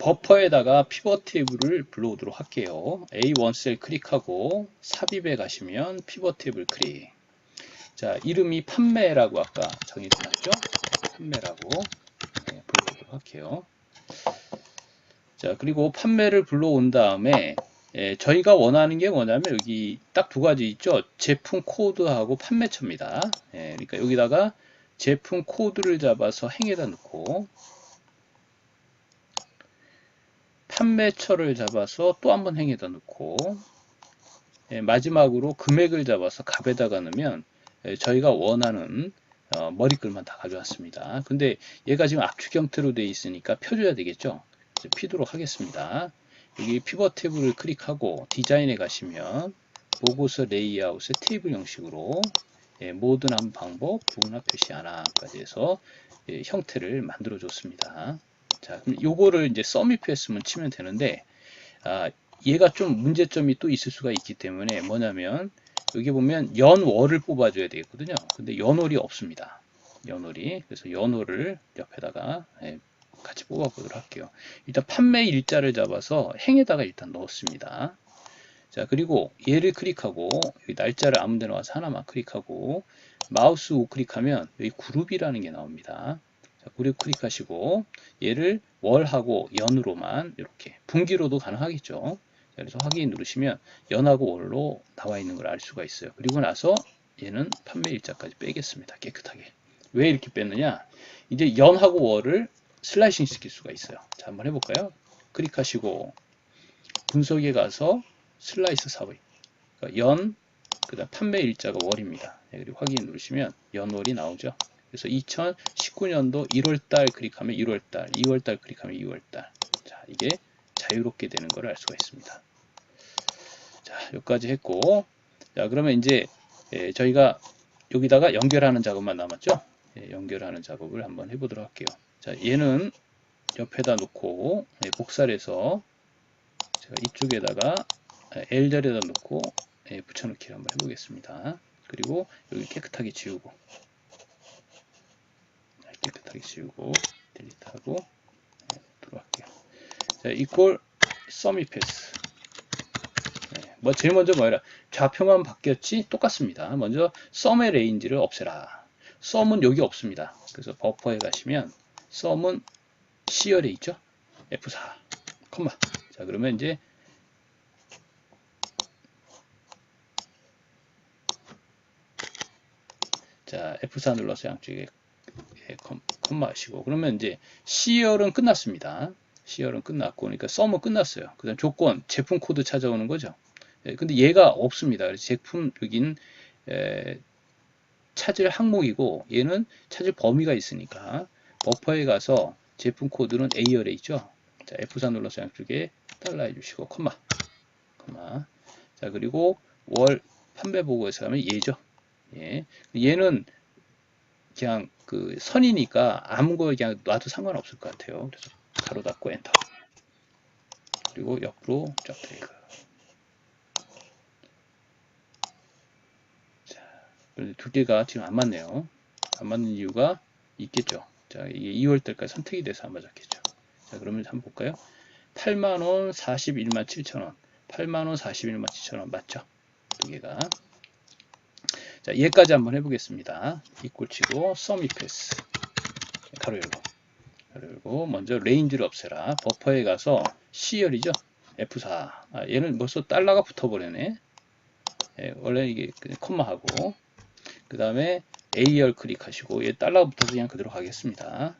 버퍼에다가 피벗 테이블을 불러오도록 할게요. A1 셀 클릭하고 삽입에 가시면 피벗 테이블 클릭. 자, 이름이 판매라고 아까 정해놨죠? 판매라고 네, 불러오도록 할게요. 자, 그리고 판매를 불러온 다음에 예, 저희가 원하는 게 뭐냐면 여기 딱 두 가지 있죠. 제품 코드하고 판매처입니다. 예, 그러니까 여기다가 제품 코드를 잡아서 행에다 넣고 판매처를 잡아서 또 한 번 행에다 넣고 예, 마지막으로 금액을 잡아서 값에다가 넣으면 예, 저희가 원하는 어, 머리글만 다 가져왔습니다. 근데 얘가 지금 압축 형태로 되어 있으니까 펴줘야 되겠죠. 피도록 하겠습니다. 여기 피벗 탭을 클릭하고 디자인에 가시면 보고서 레이아웃의 테이블 형식으로 예, 모든 한 방법, 부분화 표시 하나까지 해서 예, 형태를 만들어 줬습니다. 자, 요거를 이제 썸입했으면 치면 되는데 아, 얘가 좀 문제점이 또 있을 수가 있기 때문에 뭐냐면 여기 보면 연월을 뽑아줘야 되겠거든요. 근데 연월이 없습니다. 연월이 그래서 연월을 옆에다가 예, 같이 뽑아보도록 할게요. 일단 판매 일자를 잡아서 행에다가 일단 넣었습니다. 자, 그리고 얘를 클릭하고 여기 날짜를 아무 데나 와서 하나만 클릭하고 마우스 우클릭하면 여기 그룹이라는 게 나옵니다. 자, 그룹 클릭하시고 얘를 월하고 연으로만 이렇게 분기로도 가능하겠죠. 자, 그래서 확인 누르시면 연하고 월로 나와 있는 걸 알 수가 있어요. 그리고 나서 얘는 판매 일자까지 빼겠습니다. 깨끗하게. 왜 이렇게 뺐느냐? 이제 연하고 월을 슬라이싱 시킬 수가 있어요. 자, 한번 해볼까요? 클릭하시고 분석에 가서 슬라이스 삽입 그러니까 연, 그 다음 판매 일자가 월입니다. 네, 그리고 확인 누르시면 연월이 나오죠. 그래서 2019년도 1월달 클릭하면 1월달, 2월달 클릭하면 2월달. 자, 이게 자유롭게 되는 걸 알 수가 있습니다. 자, 여기까지 했고, 자, 그러면 이제 예, 저희가 여기다가 연결하는 작업만 남았죠? 예, 연결하는 작업을 한번 해보도록 할게요. 자, 얘는 옆에다 놓고 예, 복사해서 제가 이쪽에다가 L자리에다 놓고 예, 붙여넣기를 한번 해보겠습니다. 그리고 여기 깨끗하게 지우고 깨끗하게 지우고 딜리트하고 네, 들어갈게요. 자, 이퀄 서미 패스. 네, 뭐 제일 먼저 뭐라 좌표만 바뀌었지 똑같습니다. 먼저 썸의 레인지를 없애라. 썸은 여기 없습니다. 그래서 버퍼에 가시면 썸은 C열에 있죠. F4, 컴마. 자, 그러면 이제 자, F4 눌러서 양쪽에 컴 마 하시고 그러면 이제 C열은 끝났습니다. C열은 끝났고 그러니까 썸은 끝났어요. 그다음 조건 제품 코드 찾아오는 거죠. 예, 근데 얘가 없습니다. 제품 여긴 에, 찾을 항목이고 얘는 찾을 범위가 있으니까 버퍼에 가서 제품 코드는 A열에 있죠. 자, F4 눌러서 양쪽에 달러 해주시고 컴마 컴마 자 그리고 월 판매 보고에서 하면 얘죠. 예. 얘는 그냥 그 선이니까 아무 거 그냥 놔도 상관없을 것 같아요. 그래서 가로 닫고 엔터. 그리고 옆으로 쫙 드래그. 자, 두 개가 지금 안 맞네요. 안 맞는 이유가 있겠죠. 자, 이게 2월 달까지 선택이 돼서 안 맞았겠죠. 자, 그러면 한번 볼까요? 8만원 41만 7천원. 8만원 41만 7천원 맞죠? 두 개가. 자, 얘까지 한번 해보겠습니다. 이꼴 치고 썸 이패스 가로 열고 가로 열고 먼저 레인지를 없애라. 버퍼에 가서 C열이죠. F4 아, 얘는 벌써 달러가 붙어버리네. 예, 원래 이게 콤마하고 그 다음에 A열 클릭하시고 얘 달러가 붙어서 그냥 그대로 가겠습니다.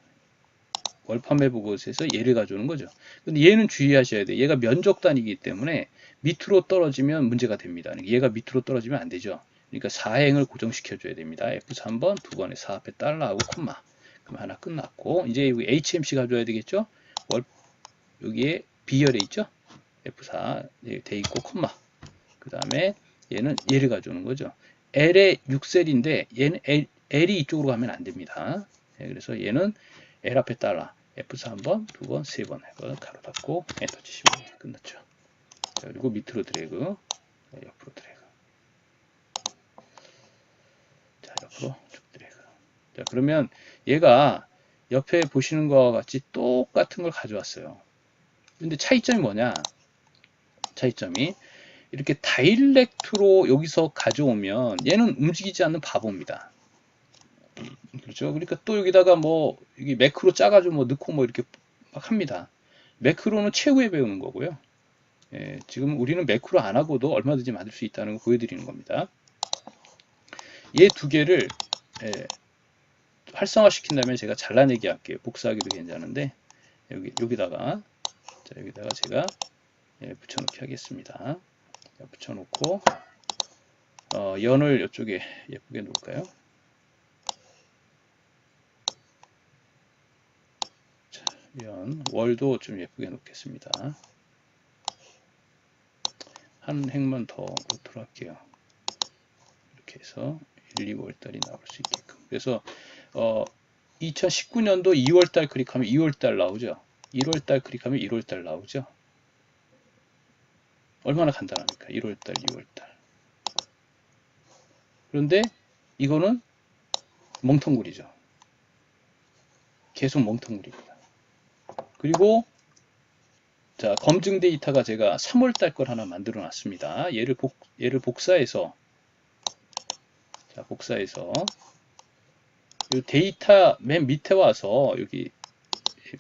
월판매 보고서에서 얘를 가져오는 거죠. 근데 얘는 주의하셔야 돼. 얘가 면적 단위이기 때문에 밑으로 떨어지면 문제가 됩니다. 얘가 밑으로 떨어지면 안 되죠. 그러니까 4행을 고정시켜 줘야 됩니다. F3 번, 두 번에 4 앞에 달러하고 콤마. 그럼 하나 끝났고 이제 HMC 가져야 되겠죠? 월 여기에 B열에 있죠? F4 돼 있고 콤마. 그 다음에 얘는 얘를 가져오는 거죠. L의 6셀인데 얘는 L, L이 이쪽으로 가면 안 됩니다. 네, 그래서 얘는 L 앞에 달러 F3번, 두 번, 세 번 해서 가로 닫고 엔터 치시면 끝났죠. 자, 그리고 밑으로 드래그, 옆으로 드래그. 앞으로 쭉 드래그. 자, 그러면 얘가 옆에 보시는 것과 같이 똑같은 걸 가져왔어요. 근데 차이점이 뭐냐? 차이점이 이렇게 다이렉트로 여기서 가져오면 얘는 움직이지 않는 바보입니다. 그렇죠? 그러니까 또 여기다가 뭐 여기 매크로 짜가지고 뭐 넣고 뭐 이렇게 막 합니다. 매크로는 최후에 배우는 거고요. 예, 지금 우리는 매크로 안 하고도 얼마든지 만들 수 있다는 걸 보여드리는 겁니다. 얘 두 개를 예, 활성화시킨 다음에 제가 잘라내기 할게요. 복사하기도 괜찮은데 여기 여기다가 자, 여기다가 제가 예, 붙여놓기 하겠습니다. 자, 붙여놓고 어, 연을 이쪽에 예쁘게 놓을까요? 자, 연 월도 좀 예쁘게 놓겠습니다. 한 행만 더 놓도록 할게요. 이렇게 해서 1, 2월달이 나올 수 있게끔. 그래서 어, 2019년도 2월달 클릭하면 2월달 나오죠. 1월달 클릭하면 1월달 나오죠. 얼마나 간단합니까? 1월달, 2월달. 그런데 이거는 멍텅구리죠. 계속 멍텅구리입니다. 그리고 자 검증 데이터가 제가 3월달 걸 하나 만들어 놨습니다. 얘를 복 얘를 복사해서 자 복사해서 이 데이터 맨 밑에 와서 여기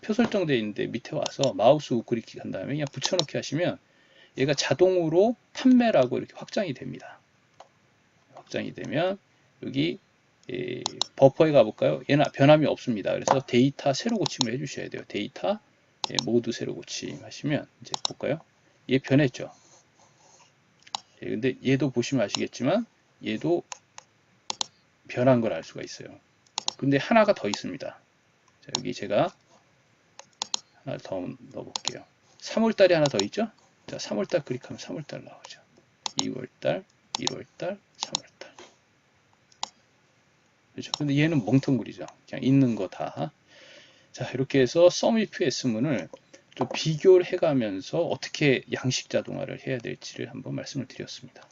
표 설정되어 있는데 밑에 와서 마우스 우클릭 한 다음에 그냥 붙여넣기 하시면 얘가 자동으로 판매라고 이렇게 확장이 됩니다. 확장이 되면 여기 예, 버퍼에 가볼까요? 얘는 변함이 없습니다. 그래서 데이터 새로 고침을 해주셔야 돼요. 데이터 예, 모두 새로 고침 하시면 이제 볼까요? 얘 변했죠. 예, 근데 얘도 보시면 아시겠지만 얘도 변한 걸 알 수가 있어요. 근데 하나가 더 있습니다. 자, 여기 제가 하나 더 넣어볼게요. 3월달에 하나 더 있죠? 자, 3월달 클릭하면 3월달 나오죠. 2월달, 1월달, 3월달. 그렇죠. 근데 얘는 멍텅구리죠. 그냥 있는 거 다. 자, 이렇게 해서 썸이프 S문을 좀 비교를 해가면서 어떻게 양식 자동화를 해야 될지를 한번 말씀을 드렸습니다.